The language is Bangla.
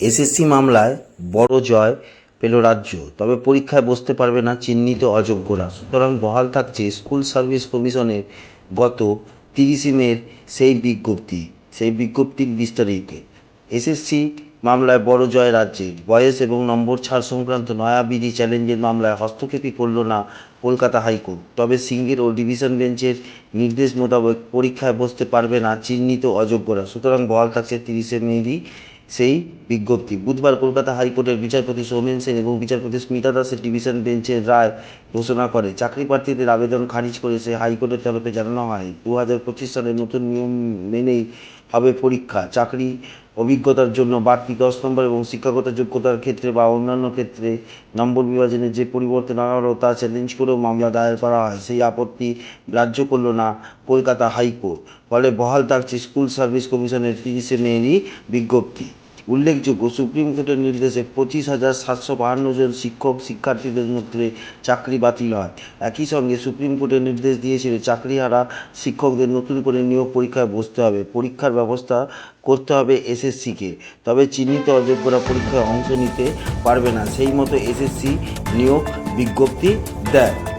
এসএসসি মামলায় বড় জয় পেল রাজ্য। তবে পরীক্ষায় বসতে পারবে না চিহ্নিত অযোগ্যরা সুতরাং বহাল থাকছে স্কুল সার্ভিস কমিশনের গত তিরিশে মের সেই বিজ্ঞপ্তি, সেই বিজ্ঞপ্তির বিস্তারিত। এসএসসি মামলায় বড় জয় রাজ্যে বয়স এবং নম্বর ছাড় সংক্রান্ত নয়া বিধি চ্যালেঞ্জের মামলায় হস্তক্ষেপই করল না কলকাতা হাইকোর্ট। তবে সিঙ্গেল ও ডিভিশন বেঞ্চের নির্দেশ মোতাবেক পরীক্ষায় বসতে পারবে না চিহ্নিত অযোগ্যরা। সুতরাং বহাল থাকছে তিরিশে মেরই সেই বিজ্ঞপ্তি। বুধবার কলকাতা হাইকোর্টের বিচারপতি সৌমেন সেন এবং বিচারপতি স্মিতা দাসের ডিভিশন বেঞ্চের রায় ঘোষণা করে। চাকরি প্রার্থীদের আবেদন খারিজ করে সে হাইকোর্টের তরফে জানানো হয়। দু হাজার পঁচিশ সালের নতুন নিয়ম মেনেই হবে পরীক্ষা। চাকরি অভিজ্ঞতার জন্য বাড়তি দশ নম্বর এবং শিক্ষাগত যোগ্যতার ক্ষেত্রে বা অন্যান্য ক্ষেত্রে নম্বর বিভাজনের যে পরিবর্তন আনা হলো তা চ্যালেঞ্জ করেও মামলা দায়ের করা হয়। সেই আপত্তি গ্রাহ্য করল না কলকাতা হাইকোর্ট। ফলে বহাল থাকছে স্কুল সার্ভিস কমিশনের তিরিশে মেয়েরই বিজ্ঞপ্তি। উল্লেখযোগ্য সুপ্রিম কোর্টের নির্দেশে পঁচিশ হাজার সাতশো বাহান্ন জন শিক্ষক শিক্ষার্থীদের মধ্যে চাকরি বাতিল হয়। একই সঙ্গে সুপ্রিম কোর্টের নির্দেশ দিয়েছিল চাকরিহারা শিক্ষকদের নতুন করে নিয়োগ পরীক্ষায় বসতে হবে। পরীক্ষার ব্যবস্থা করতে হবে এসএসসিকে। তবে চিহ্নিত অযোগ্যরা পরীক্ষায় অংশ নিতে পারবে না। সেই মতো এসএসসি নিয়োগ বিজ্ঞপ্তি দেয়।